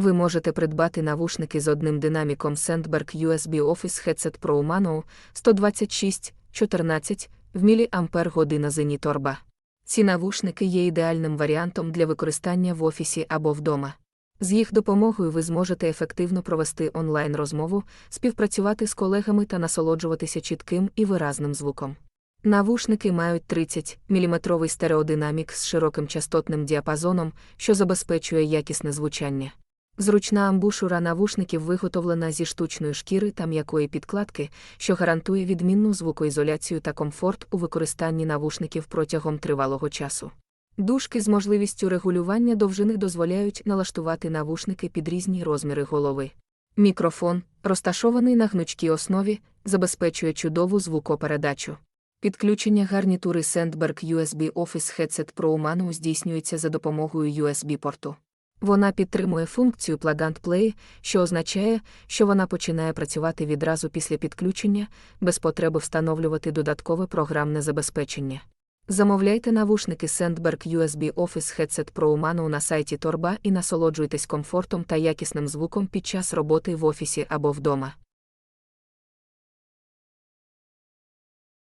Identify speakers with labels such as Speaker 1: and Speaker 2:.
Speaker 1: Ви можете придбати навушники з одним динаміком Sandberg USB Office Headset Pro Mano 126 14 в міліампер година Зеніторба. Ці навушники є ідеальним варіантом для використання в офісі або вдома. З їх допомогою ви зможете ефективно провести онлайн-розмову, співпрацювати з колегами та насолоджуватися чітким і виразним звуком. Навушники мають 30 мм стереодинамік з широким частотним діапазоном, що забезпечує якісне звучання. Зручна амбушура навушників виготовлена зі штучної шкіри та м'якої підкладки, що гарантує відмінну звукоізоляцію та комфорт у використанні навушників протягом тривалого часу. Дужки з можливістю регулювання довжини дозволяють налаштувати навушники під різні розміри голови. Мікрофон, розташований на гнучкій основі, забезпечує чудову звукопередачу. Підключення гарнітури Sandberg USB Office Headset Pro Mano здійснюється за допомогою USB-порту. Вона підтримує функцію Plug Play, що означає, що вона починає працювати відразу після підключення, без потреби встановлювати додаткове програмне забезпечення. Замовляйте навушники Sandberg USB Office Headset Pro Mano на сайті Торба і насолоджуйтесь комфортом та якісним звуком під час роботи в офісі або вдома.